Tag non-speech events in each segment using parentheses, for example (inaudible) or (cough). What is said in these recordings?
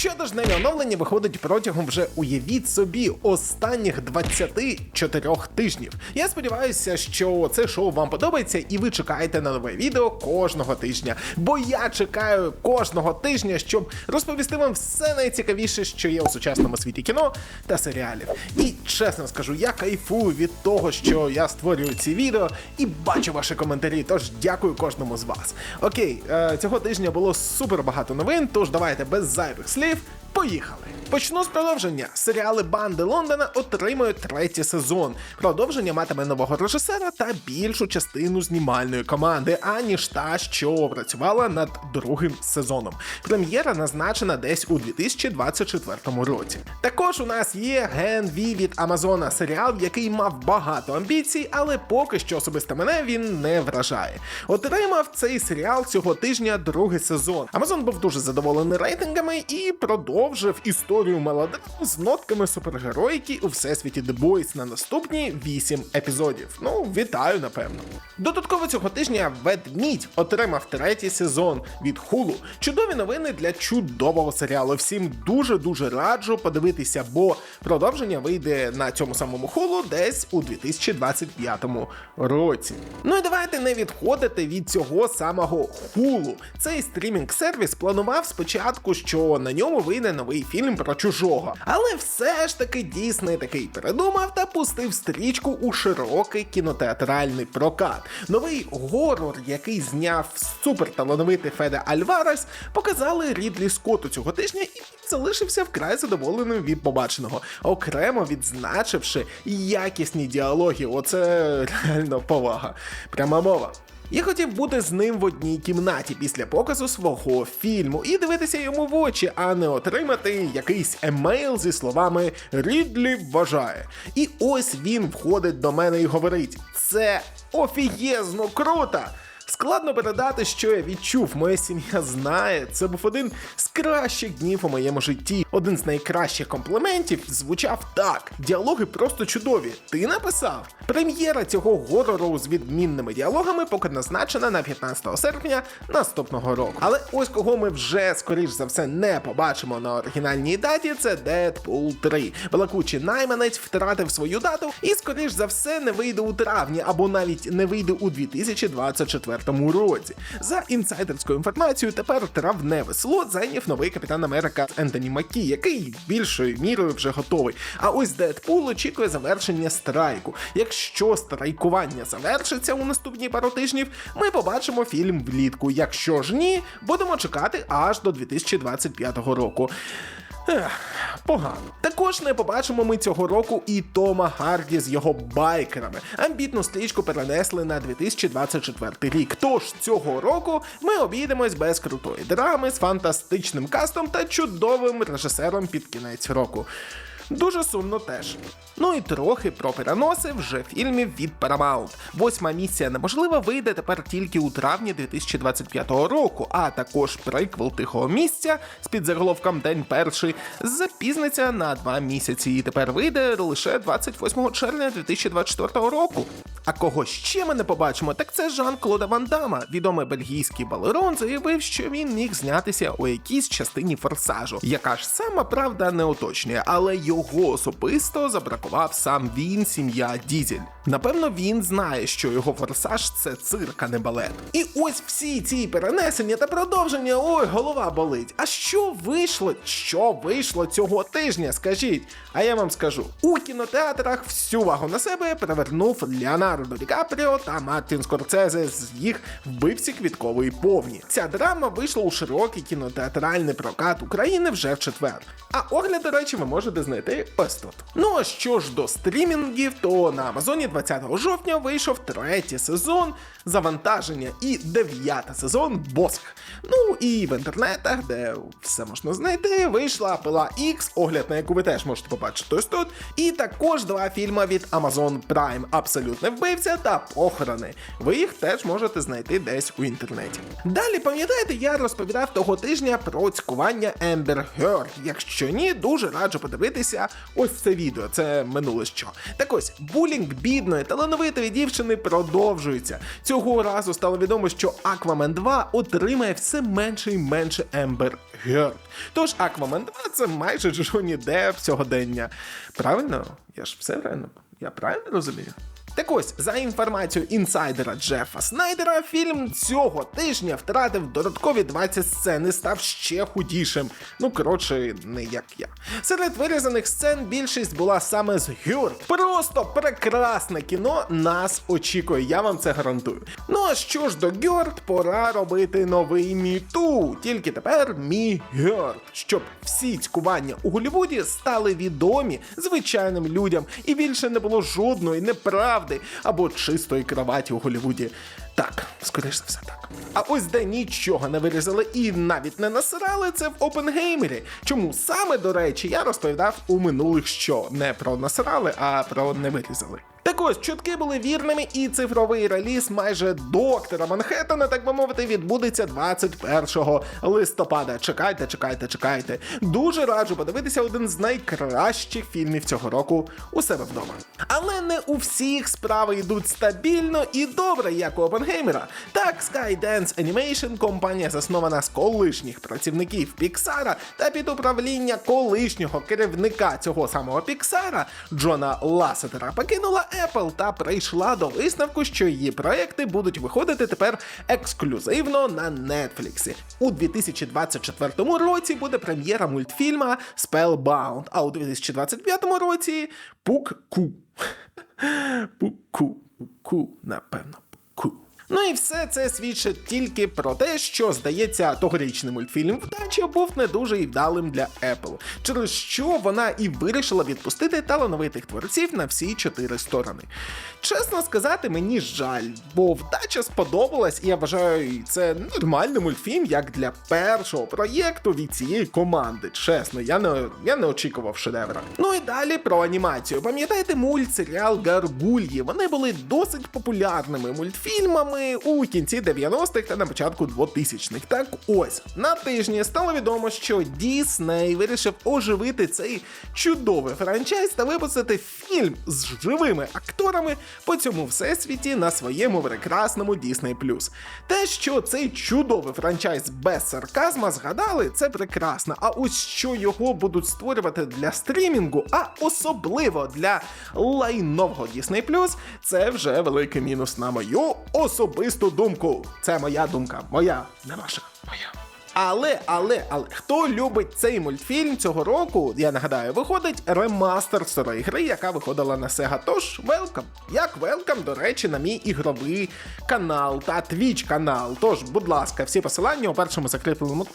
Щотижневі оновлення виходить протягом вже уявіть собі останніх 24 тижнів. Я сподіваюся, що це шоу вам подобається і ви чекаєте на нове відео кожного тижня. Бо я чекаю кожного тижня, щоб розповісти вам все найцікавіше, що є у сучасному світі кіно та серіалів. І чесно скажу, я кайфую від того, що я створюю ці відео і бачу ваші коментарі. Тож дякую кожному з вас. Окей, е, цього тижня було супер багато новин, тож давайте без зайвих слів. Поїхали! Почну з продовження. Серіали Банди Лондона отримують третій сезон. Продовження матиме нового режисера та більшу частину знімальної команди, аніж та, що працювала над другим сезоном. Прем'єра назначена десь у 2024 році. Також у нас є Ген Ві від Амазона серіал, який мав багато амбіцій, але поки що особисто мене він не вражає. Отримав цей серіал цього тижня другий сезон. Амазон був дуже задоволений рейтингами і продовжив історію мелодрам з нотками супергероїки у всесвіті The Boys на наступні 8 епізодів. Ну, вітаю, напевно. Додатково цього тижня Ведмідь отримав третій сезон від Hulu. Чудові новини для чудового серіалу. Всім дуже дуже раджу подивитися, бо продовження вийде на цьому самому Hulu десь у 2025 році. Ну і давайте не відходити від цього самого Hulu. Цей стрімінг-сервіс планував спочатку, що на ньому вийде новий фільм про чужого. Але все ж таки Дісней такий передумав та пустив стрічку у широкий кінотеатральний прокат. Новий горор, який зняв суперталановитий Феде Альварес, показали Рідлі Скотту цього тижня і залишився вкрай задоволеним від побаченого, окремо відзначивши якісні діалоги. Оце реально повага. Пряма мова. Я хотів бути з ним в одній кімнаті після показу свого фільму і дивитися йому в очі, а не отримати якийсь емейл зі словами Рідлі вважає. І ось він входить до мене і говорить: це офігезно круто! Складно передати, що я відчув. Моя сім'я знає. Це був один з кращих днів у моєму житті. Один з найкращих компліментів звучав так: діалоги просто чудові. Ти написав? Прем'єра цього горору з відмінними діалогами поки назначена на 15 серпня наступного року. Але ось кого ми вже скоріш за все не побачимо на оригінальній даті. Це Deadpool 3. Балакучий найманець втратив свою дату і скоріш за все не вийде у травні або навіть не вийде у 2024 році. За інсайдерською інформацією, тепер травневе слот зайняв новий капітан Америка Ентоні Макі, який більшою мірою вже готовий. А ось Дедпул очікує завершення страйку. Якщо страйкування завершиться у наступні пару тижнів, ми побачимо фільм влітку. Якщо ж ні, будемо чекати аж до 2025 року. Ех, Погано. Також не побачимо ми цього року і Тома Гарді з його байкерами. Амбітну стрічку перенесли на 2024 рік. Тож цього року ми обійдемось без крутої драми з фантастичним кастом та чудовим режисером під кінець року. Дуже сумно теж. Ну і трохи про переноси вже фільмів від Paramount. Восьма місія неможлива вийде тепер тільки у травні 2025 року, а також приквел тихого місця з підзаголовком День перший запізниться на два місяці і тепер вийде лише 28 червня 2024 року. А кого ще ми не побачимо, так це Жан Клода Ван Дама. Відомий бельгійський балерон заявив, що він міг знятися у якійсь частині форсажу, яка ж сама правда не уточнює, але його особисто забракував сам він, сім'я Дізель. Напевно, він знає, що його форсаж це цирк, а не балет. І ось всі ці перенесення та продовження. Ой, голова болить. А що вийшло? Що вийшло цього тижня? Скажіть. А я вам скажу: у кінотеатрах всю увагу на себе перевернув Леонардо Ді Капріо та Мартін Скорцезе з їх вбивці квіткової повні. Ця драма вийшла у широкий кінотеатральний прокат України вже в четвер. А огляд, до речі, ви можете знайти ось тут. Ну а що ж до стрімінгів, то на Амазоні 20 жовтня вийшов третій сезон завантаження і дев'ятий сезон Босх. Ну і в інтернетах, де все можна знайти, вийшла пила X, огляд на яку ви теж можете побачити ось тут. І також два фільми від Amazon Prime Абсолютне вбивця та похорони. Ви їх теж можете знайти десь у інтернеті. Далі пам'ятаєте, я розповідав того тижня про цькування Ембер Heard. Якщо ні, дуже раджу подивитися ось це відео. Це минуле що. Так ось булінг бідної талановитої дівчини продовжується. Цього разу стало відомо, що Aquaman 2 отримає все менше і менше Ембер Heard. Тож Aquaman 2 це майже Джоні Депп сьогодення. Правильно? Я ж все правильно. Я правильно розумію? Так ось, за інформацією інсайдера Джефа Снайдера, фільм цього тижня втратив додаткові 20 сцен і став ще худішим. Ну, коротше, не як я. Серед вирізаних сцен більшість була саме з Гюрт. Просто прекрасне кіно нас очікує, я вам це гарантую. Ну а що ж до Гюрт, пора робити новий міту. Тільки тепер мі Гюрт, щоб всі цькування у Голлівуді стали відомі звичайним людям, і більше не було жодної неправди або чистої кроваті у Голлівуді. Так, скоріш за все так. А ось де нічого не вирізали і навіть не насирали, це в Опенгеймері. Чому саме, до речі, я розповідав у минулих що не про насирали, а про не вирізали. Так ось, чутки були вірними, і цифровий реліз майже доктора Манхеттена, так би мовити, відбудеться 21 листопада. Чекайте, чекайте, чекайте. Дуже раджу подивитися один з найкращих фільмів цього року у себе вдома. Але не у всіх справи йдуть стабільно і добре, як у Опенгеймера. Так, Skydance Animation, компанія заснована з колишніх працівників Піксара та під управління колишнього керівника цього самого Піксара Джона Ласетера покинула Apple та прийшла до висновку, що її проекти будуть виходити тепер ексклюзивно на Netflix. У 2024 році буде прем'єра мультфільма Spellbound, а у 2025 році Пук-Ку. (laughs) Пук-Ку. Пук-Ку, напевно, Пук-Ку. Ну і все це свідчить тільки про те, що здається, тогорічний мультфільм вдача був не дуже і вдалим для Apple, через що вона і вирішила відпустити талановитих творців на всі чотири сторони. Чесно сказати, мені жаль, бо вдача сподобалась, і я вважаю, це нормальний мультфільм, як для першого проєкту від цієї команди. Чесно, я не, я не очікував шедевра. Ну і далі про анімацію. Пам'ятаєте мультсеріал Гаргульї? Вони були досить популярними мультфільмами у кінці 90-х та на початку 2000-х. Так ось на тижні стало відомо, що Дісней вирішив оживити цей чудовий франчайз та випустити фільм з живими акторами по цьому всесвіті на своєму прекрасному Disney+. Те, що цей чудовий франчайз без сарказма згадали, це прекрасно. А ось що його будуть створювати для стрімінгу, а особливо для лайнового Disney+, це вже великий мінус на мою особисту думку. Це моя думка, моя, не ваша, моя. Але, але, але хто любить цей мультфільм цього року, я нагадаю, виходить ремастер старої гри, яка виходила на Sega. Тож велкам. Як велкам, до речі, на мій ігровий канал та Twitch канал. Тож, будь ласка, всі посилання у першому закріпленому.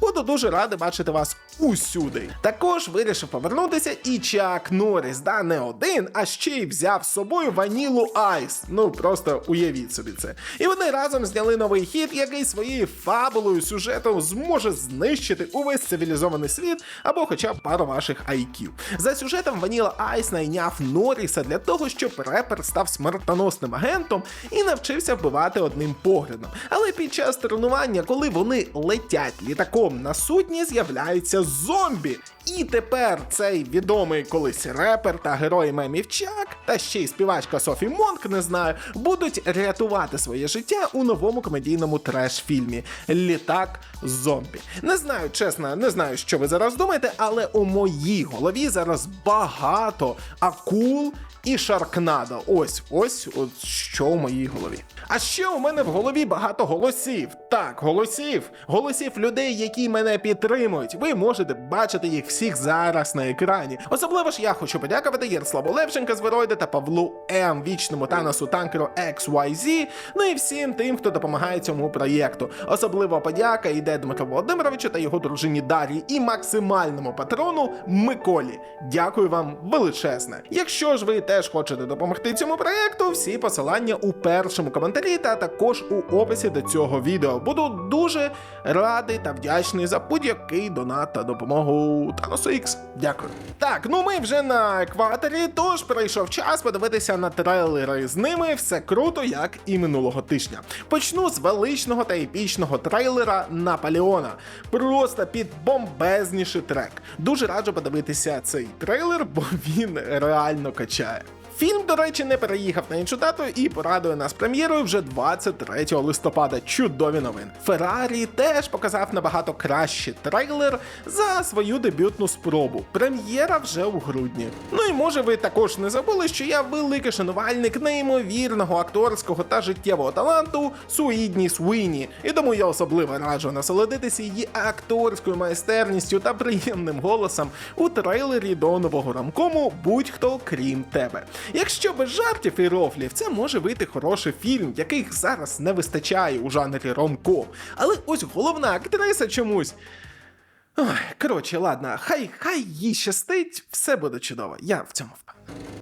Буду дуже радий бачити вас усюди. Також вирішив повернутися і Чак Норріс, да не один, а ще й взяв з собою Ванілу Айс. Ну просто уявіть собі це. І вони разом зняли новий хіт, який своєю фабулою, сюжетом зможе знищити увесь цивілізований світ або хоча б пару ваших IQ. За сюжетом Ваніла Айс найняв Норріса для того, щоб репер став смертоносним агентом і навчився вбивати одним поглядом. Але під час тренування, коли вони летять літаком на судні, з'являються зомбі. І тепер цей відомий колись репер та герой мемів Чак, та ще й співачка Софі Монк, не знаю, будуть рятувати своє життя у новому комедійному треш-фільмі Літак зомбі. Не знаю, чесно, не знаю, що ви зараз думаєте, але у моїй голові зараз багато акул і Шаркнадо. Ось, ось, от що у моїй голові. А ще у мене в голові багато голосів. Так, голосів, голосів людей, які мене підтримують. Ви можете бачити їх всіх зараз на екрані. Особливо ж я хочу подякувати Ярославу Левченка з Веройда та Павлу М, вічному Таносу танкеру XYZ, ну і всім тим, хто допомагає цьому проєкту. Особливо подяка йде Дмитру Володимировичу та його дружині Дар'ї і максимальному патрону Миколі. Дякую вам величезне. Якщо ж ви теж хочете допомогти цьому проєкту, всі посилання у першому коментарі та також у описі до цього відео. Буду дуже радий та вдячний за будь-який донат та допомогу Thanos X. Дякую. Так, ну ми вже на екваторі, тож прийшов час подивитися на трейлери. З ними все круто, як і минулого тижня. Почну з величного та епічного трейлера Наполеона. Просто під бомбезніший трек. Дуже раджу подивитися цей трейлер, бо він реально качає. Фільм, до речі, не переїхав на іншу дату і порадує нас прем'єрою вже 23 листопада. Чудові новини. Феррарі теж показав набагато кращий трейлер за свою дебютну спробу. Прем'єра вже у грудні. Ну і може ви також не забули, що я великий шанувальник неймовірного акторського та життєвого таланту Суїдні Суїні, і тому я особливо раджу насолодитися її акторською майстерністю та приємним голосом у трейлері до нового рамкому Будь-хто крім тебе. Якщо без жартів і рофлів, це може вийти хороший фільм, яких зараз не вистачає у жанрі ромко. Але ось головна актриса чомусь. Ой, коротше, ладно, хай хай їй щастить, все буде чудово. Я в цьому впевнений.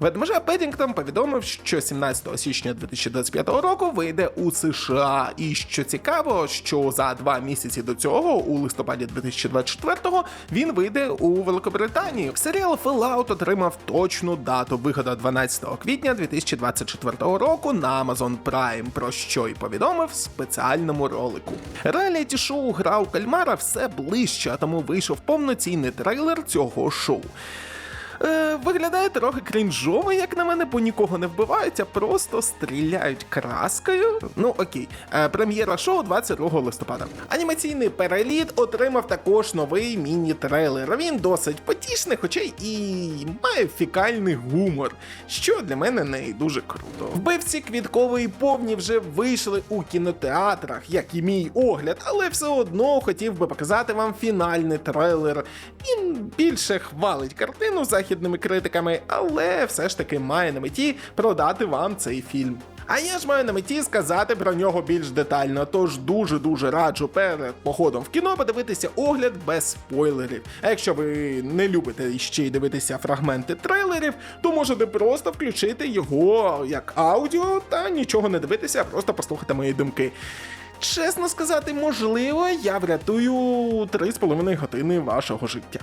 Ведмежа Педінгтон повідомив, що 17 січня 2025 року вийде у США. І що цікаво, що за два місяці до цього, у листопаді 2024-го, він вийде у Великобританії. Серіал Fallout отримав точну дату виходу 12 квітня 2024 року на Amazon Prime, про що й повідомив в спеціальному ролику. Реаліті шоу Гра у кальмара все ближче, тому вийшов повноцінний трейлер цього шоу. Е, виглядає трохи крінжово, як на мене, бо нікого не вбивають, а просто стріляють краскою. Ну окей, е, прем'єра шоу 22 листопада. Анімаційний переліт отримав також новий міні-трейлер. Він досить потішний, хоча і має фікальний гумор, що для мене не дуже круто. Вбивці квіткової повні вже вийшли у кінотеатрах, як і мій огляд, але все одно хотів би показати вам фінальний трейлер. Він більше хвалить картину західними критиками, але все ж таки має на меті продати вам цей фільм. А я ж маю на меті сказати про нього більш детально, тож дуже-дуже раджу перед походом в кіно подивитися огляд без спойлерів. А якщо ви не любите ще й дивитися фрагменти трейлерів, то можете просто включити його як аудіо та нічого не дивитися, а просто послухати мої думки. Чесно сказати, можливо, я врятую 3,5 години вашого життя.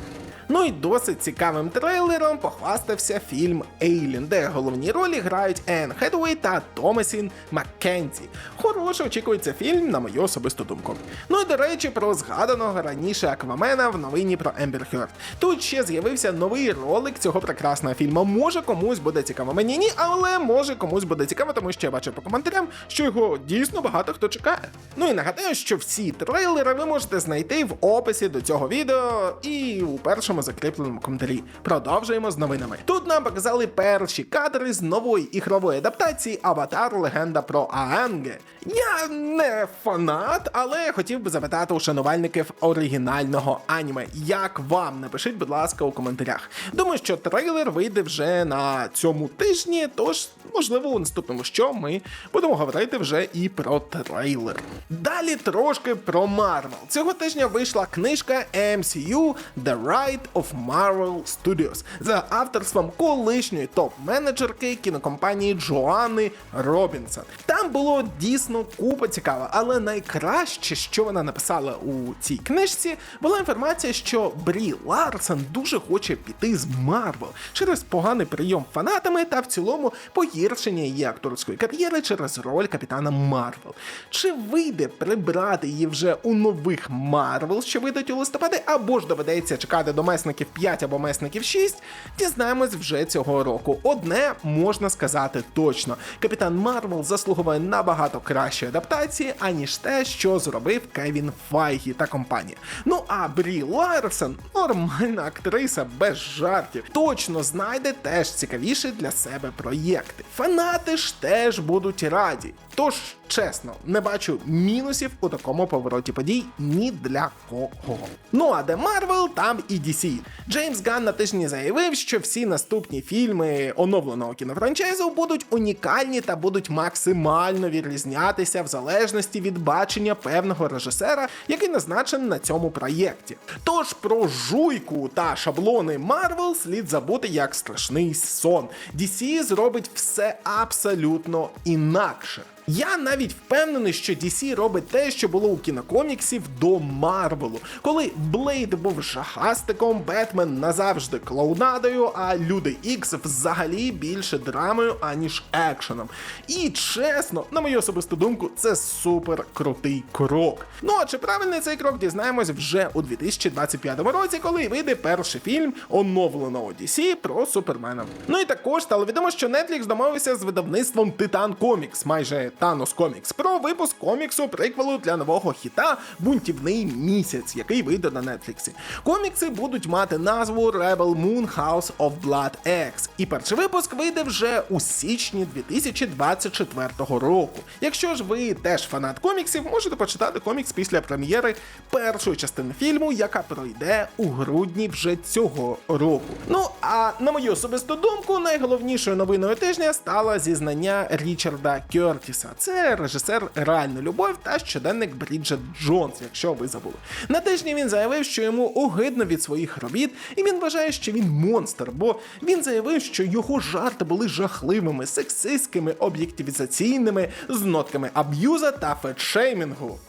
Ну і досить цікавим трейлером похвастався фільм Ейлін, де головні ролі грають Енн Хедуей та Томасін Маккензі. Хороше очікується фільм, на мою особисту думку. Ну і до речі, про згаданого раніше Аквамена в новині про Ембер Хёрд. Тут ще з'явився новий ролик цього прекрасного фільму. Може комусь буде цікаво мені ні, але може комусь буде цікаво, тому що я бачу по коментарям, що його дійсно багато хто чекає. Ну і нагадаю, що всі трейлери ви можете знайти в описі до цього відео і у першому закріпленому коментарі. Продовжуємо з новинами. Тут нам показали перші кадри з нової ігрової адаптації Аватар Легенда про Аанге. Я не фанат, але хотів би запитати у шанувальників оригінального аніме. Як вам? Напишіть, будь ласка, у коментарях. Думаю, що трейлер вийде вже на цьому тижні, тож, можливо, у наступному що ми будемо говорити вже і про трейлер. Далі трошки про Марвел. Цього тижня вийшла книжка MCU The Ride of Marvel Studios за авторством колишньої топ-менеджерки кінокомпанії Джоанни Робінсон. Там було дійсно купа цікаво, але найкраще, що вона написала у цій книжці, була інформація, що Брі Ларсон дуже хоче піти з Марвел через поганий прийом фанатами та в цілому погіршення її акторської кар'єри через роль капітана Марвел. Чи вийде прибрати її вже у нових Марвел, що вийдуть у листопаді, або ж доведеться чекати до месників 5 або месників 6, дізнаємось вже цього року. Одне можна сказати точно: капітан Марвел заслуговує набагато кращої адаптації, аніж те, що зробив Кевін Файгі та компанія. Ну а Брі Ларсон нормальна актриса без жартів. Точно знайде теж цікавіші для себе проєкти. Фанати ж теж будуть раді. Тож, чесно, не бачу мінусів у такому повороті подій ні для кого. Ну а де Марвел, там і DC. Джеймс Ганн на тижні заявив, що всі наступні фільми оновленого кінофранчайзу будуть унікальні та будуть максимально відрізнятися в залежності від бачення певного режисера, який назначений на цьому проєкті. Тож про жуйку та шаблони Марвел слід забути як страшний сон. DC зробить все абсолютно інакше. Я навіть впевнений, що DC робить те, що було у кінокоміксів до Марвелу, коли Блейд був жахастиком, Бетмен назавжди клоунадою, а Люди Ікс взагалі більше драмою, аніж екшеном. І чесно, на мою особисту думку, це супер крутий крок. Ну а чи правильний цей крок дізнаємось вже у 2025 році, коли вийде перший фільм оновленого DC про Супермена. Ну і також стало відомо, що Netflix домовився з видавництвом Titan Comics, майже Thanos Comics, про випуск коміксу приквелу для нового хіта Бунтівний місяць, який вийде на Нетфліксі. Комікси будуть мати назву Rebel Moon House of Blood X. І перший випуск вийде вже у січні 2024 року. Якщо ж ви теж фанат коміксів, можете почитати комікс після прем'єри першої частини фільму, яка пройде у грудні вже цього року. Ну а на мою особисту думку, найголовнішою новиною тижня стало зізнання Річарда Кертіса. Це режисер Реальна любов та щоденник Бріджет Джонс, якщо ви забули. На тижні він заявив, що йому огидно від своїх робіт, і він вважає, що він монстр, бо він заявив, що його жарти були жахливими, сексистськими, об'єктивізаційними, з нотками аб'юза та фетшеймінгу.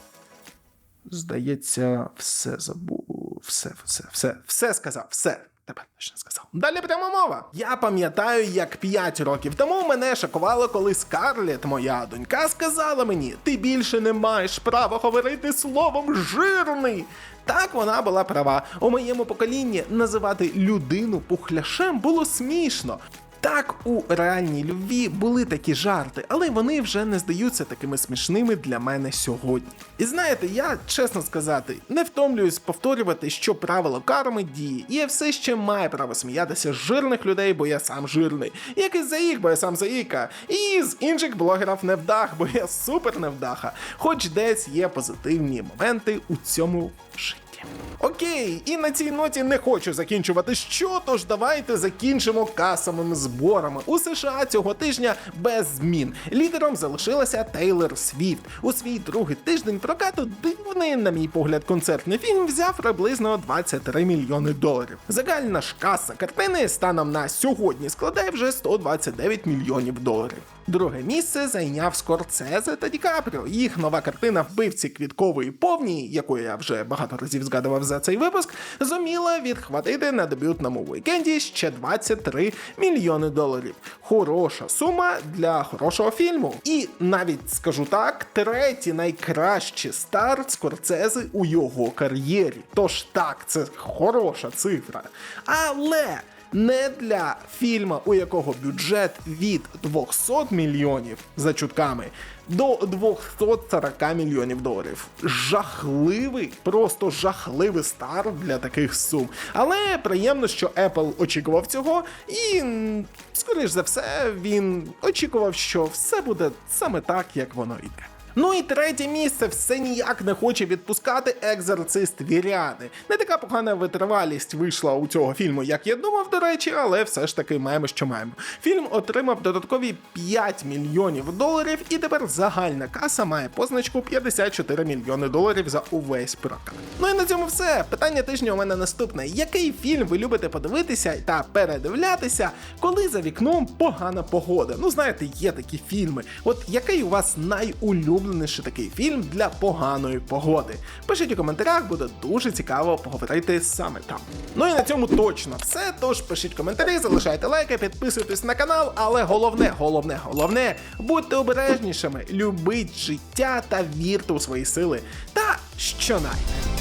Здається, все забув. Все, все, все, все сказав, все. Тепер не сказав. Далі пряма мова. Я пам'ятаю, як 5 років тому мене шокувало, коли Скарлет, моя донька, сказала мені: ти більше не маєш права говорити словом жирний. Так вона була права. У моєму поколінні називати людину пухляшем було смішно. Так, у реальній любві були такі жарти, але вони вже не здаються такими смішними для мене сьогодні. І знаєте, я чесно сказати, не втомлююсь повторювати, що правило карми діє, і я все ще маю право сміятися з жирних людей, бо я сам жирний, як із заїк, бо я сам заїка, і з інших блогерів невдах, бо я супер невдаха. Хоч десь є позитивні моменти у цьому житті. Окей, і на цій ноті не хочу закінчувати що, тож давайте закінчимо касовими зборами. У США цього тижня без змін. Лідером залишилася Тейлор Свіфт. У свій другий тиждень прокату дивний, на мій погляд, концертний фільм взяв приблизно 23 мільйони доларів. Загальна ж каса картини станом на сьогодні складає вже 129 мільйонів доларів. Друге місце зайняв Скорцезе та Ді Капріо. Їх нова картина вбивці квіткової повні, яку я вже багато разів згадував за цей випуск, зуміла відхватити на дебютному вікенді ще 23 мільйони доларів. Хороша сума для хорошого фільму. І навіть скажу так, третій найкращий старт Скорцези у його кар'єрі. Тож так, це хороша цифра. Але не для фільма, у якого бюджет від 200 мільйонів за чутками до 240 мільйонів доларів. Жахливий, просто жахливий старт для таких сум. Але приємно, що Apple очікував цього, і, скоріш за все, він очікував, що все буде саме так, як воно йде. Ну і третє місце все ніяк не хоче відпускати екзорцист Віряни. Не така погана витривалість вийшла у цього фільму, як я думав, до речі, але все ж таки маємо, що маємо. Фільм отримав додаткові 5 мільйонів доларів, і тепер загальна каса має позначку 54 мільйони доларів за увесь прокат. Ну і на цьому все. Питання тижня у мене наступне: який фільм ви любите подивитися та передивлятися, коли за вікном погана погода? Ну знаєте, є такі фільми. От який у вас найулюбленіший такий фільм для поганої погоди? Пишіть у коментарях, буде дуже цікаво поговорити саме там. Ну і на цьому точно все. Тож пишіть коментарі, залишайте лайки, підписуйтесь на канал, але головне, головне, головне, будьте обережнішими, любіть життя та вірте у свої сили. Та що найде.